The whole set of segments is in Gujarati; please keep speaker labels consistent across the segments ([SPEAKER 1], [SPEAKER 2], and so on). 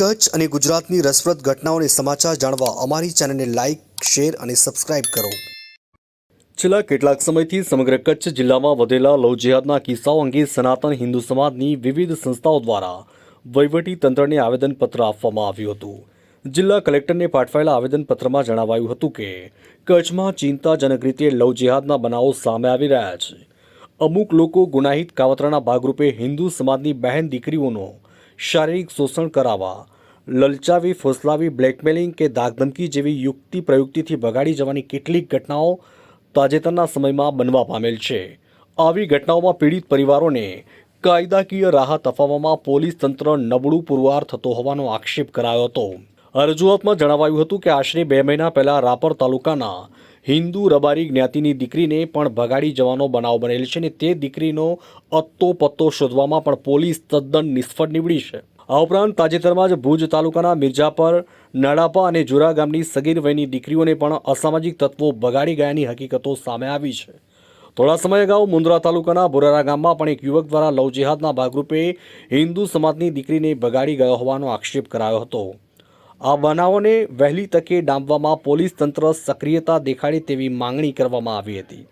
[SPEAKER 1] કચ્છ અને ગુજરાતની રસપ્રદ ઘટનાઓને સમાચાર જાણવા અમારી ચેનલને લાઇક શેર અને સબસ્ક્રાઇબ કરો. છેલ્લા કેટલાક સમયથી સમગ્ર કચ્છ જિલ્લામાં વધેલા લવ જિહાદના કિસ્સાઓ અંગે સનાતન હિન્દુ સમાજની વિવિધ સંસ્થાઓ દ્વારા વહીવટી તંત્રને આવેદનપત્ર આપવામાં આવ્યું હતું. જિલ્લા કલેક્ટરને પાઠવાયેલા આવેદનપત્રમાં જણાવાયું હતું કે, કચ્છમાં ચિંતાજનક રીતે લવ જિહાદના બનાવો સામે આવી રહ્યા છે. અમુક લોકો ગુનાહિત કાવતરાના ભાગરૂપે હિન્દુ સમાજની બહેન દીકરીઓનો શારીરિક શોષણ કરાવવા લલચાવી, ફોસલાવી, બ્લેકમેલિંગ કે દાગધમકી જેવી યુક્તિ પ્રયુક્તિથી ભગાડી જવાની કેટલીક ઘટનાઓ તાજેતરના સમયમાં બનવા પામેલ છે. આવી ઘટનાઓમાં પીડિત પરિવારોને કાયદાકીય રાહત અપાવવામાં પોલીસ તંત્ર નબળું પુરવાર થતો હોવાનો આક્ષેપ કરાયો હતો. રજૂઆતમાં જણાવાયું હતું કે આશરે બે મહિના પહેલા રાપર તાલુકાના હિન્દુ રબારી જ્ઞાતિની દીકરીને પણ ભગાડી જવાનો બનાવ બનેલ છે અને તે દીકરીનો અત્તો પત્તો શોધવામાં પણ પોલીસ તદ્દન નિષ્ફળ નીવડી છે. આ ઉપરાંત તાજેતરમાં જ ભુજ તાલુકાના મિર્જાપર નાડાપા અને જુરા ગામની સગીર વયની દીકરીઓને પણ અસામાજિક તત્વો બગાડી ગયાની હકીકતો સામે આવી છે. થોડા સમય અગાઉ મુન્દ્રા તાલુકાના બોરારા ગામમાં પણ એક યુવક દ્વારા લવ ભાગરૂપે હિન્દુ સમાજની દીકરીને બગાડી ગયો હોવાનો આક્ષેપ કરાયો હતો. આ બનાવોને વહેલી તકે ડામવામાં પોલીસ તંત્ર સક્રિયતા દેખાડે તેવી માંગણી કરવામાં આવી હતી.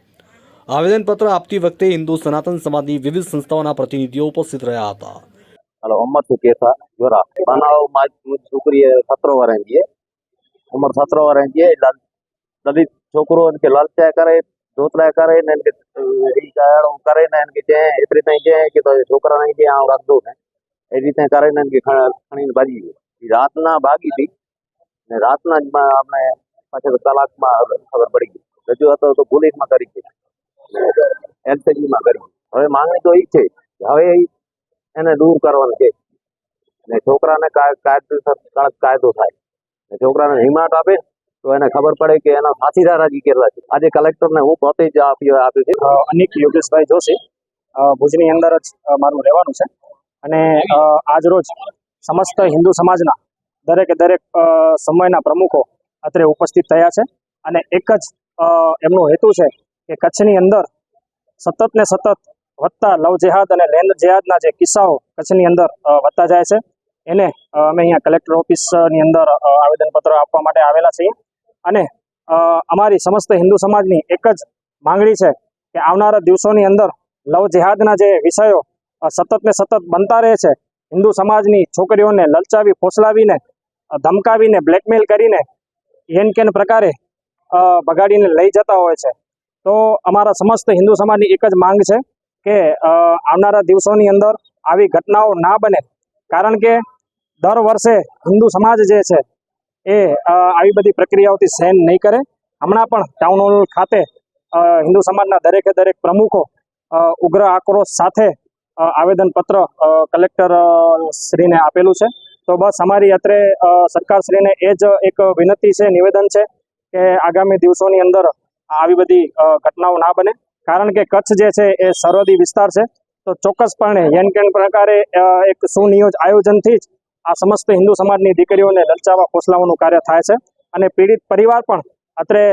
[SPEAKER 1] આવેદનપત્ર આપતી વખતે હિન્દુ સનાતન સમાજની વિવિધ સંસ્થાઓના પ્રતિનિધિઓ ઉપસ્થિત રહ્યા હતા.
[SPEAKER 2] હલો ઉંમર શું કેસા, જોરા. બનાવમાં છોકરી સત્રો વર્ષની છે ઉંમર સત્રો વર્ષની છે દલ- દલિત છોકરો કે લાલચા કરે ધોતરા કરે, ને કે કરે ને કે જે, એ રીતે જે કે છોકરાને કે આ રાખ દઉં ને. એ રીતે કરીને એને કે ખણીને ભાગી ગયો. રાતના ભાગી હતી ને રાતના જ આપણે પાછળ કલાકમાં ખબર પડી ગઈ. રજૂઆત તો પોલીસમાં કરી છે. એલસીજીમાં કરી. હવે માંગણી તો એ છે. હવે એને દૂર કરવાનું છે. ને છોકરાને કાયદો થાય. છોકરાને હિમાટ આપે, તો એને ખબર પડે કે એના સાથીદાર હજી કેટલા છે. આજે કલેક્ટરને હું પોતે જ આપ્યું આપ્યું છે.
[SPEAKER 3] અનિક યોગેશભાઈ જોશી ભુજની અંદર જ મારું રહેવાનું છે. અને આજ આજરોજ સમસ્ત હિન્દુ સમાજના દરેકે દરેક સમયના પ્રમુખો અત્રે ઉપસ્થિત થયા છે. અને એક જ એમનો હેતુ છે કે કચ્છની અંદર સતત ને સતત વધતા લવ જેહાદ અને લેન્ડ જેહાદના જે કિસ્સાઓ કચ્છની અંદર વધતા જાય છે. એને અમે અહીંયા કલેક્ટર ઓફિસની અંદર આવેદનપત્ર આપવા માટે આવેલા છીએ. અને અમારી સમસ્ત હિન્દુ સમાજની એક જ માંગણી છે કે આવનારા દિવસોની અંદર લવ જેહાદના જે વિષયો સતત ને સતત બનતા રહે છે, હિન્દુ સમાજની છોકરીઓને લલચાવી, ફોસલાવીને ધમકાવીને બ્લેકમેલ કરીને, હેન કેન પ્રકારે બગાડીને લઈ જતા હોય છે. તો અમારા સમસ્ત હિન્દુ સમાજની એક જ માંગ છે કે આવનારા દિવસોની અંદર આવી ઘટનાઓ ના બને. કારણ કે દર વર્ષે હિન્દુ સમાજ જે છે એ આવી બધી પ્રક્રિયાઓથી સહન નહીં કરે. હમણાં પણ ટાઉન હોલ ખાતે હિન્દુ સમાજના દરેકે દરેક પ્રમુખો ઉગ્ર આક્રોશ સાથે આવેદનપત્ર કલેક્ટર શ્રીને આપેલું છે. તો બસ અમારી અત્રે સરકારશ્રીને એ જ એક વિનંતી છે, નિવેદન છે કે આગામી દિવસોની અંદર આવી બધી ઘટનાઓ ના બને. કારણ કે કચ્છ જે છે એ સરહદી વિસ્તાર છે. તો ચોક્કસપણે હેન કેન પ્રકારે એક સુનિયોજ આયોજનથી જ આ સમસ્ત હિન્દુ સમાજની દીકરીઓને લલચાવવા ફોસલાવાનું કાર્ય થાય છે. અને પીડિત પરિવાર પણ અત્રે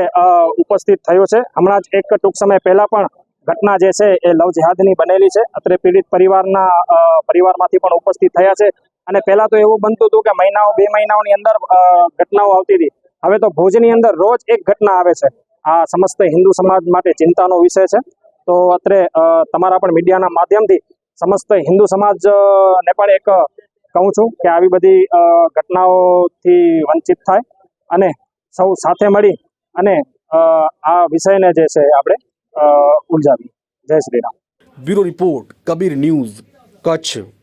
[SPEAKER 3] ઉપસ્થિત થયો છે. હમણાં જ એક ટૂંક સમય પહેલાં પણ ઘટના જે છે એ લવ જેહાદની બનેલી છે. અત્રે પીડિત પરિવારના પરિવારમાંથી પણ ઉપસ્થિત થયા છે. અને પહેલાં તો એવું બનતું હતું કે મહિનાઓ, બે મહિનાઓની અંદર ઘટનાઓ આવતી હતી. હવે તો ભુજની અંદર રોજ એક ઘટના આવે છે. આ સમસ્ત હિન્દુ સમાજ માટે ચિંતાનો વિષય છે. તો અત્રે તમારા પણ મીડિયાના માધ્યમથી સમસ્ત હિન્દુ સમાજ ને પણ એક કહું છું કે આવી બધી ઘટનાઓથી વંચિત થાય અને સૌ સાથે મળી અને આ વિષયને જે છે આપણે અ, ઉલઝાવીએ. જય Shri Ram.
[SPEAKER 1] Bureau report Kabir news Kutch.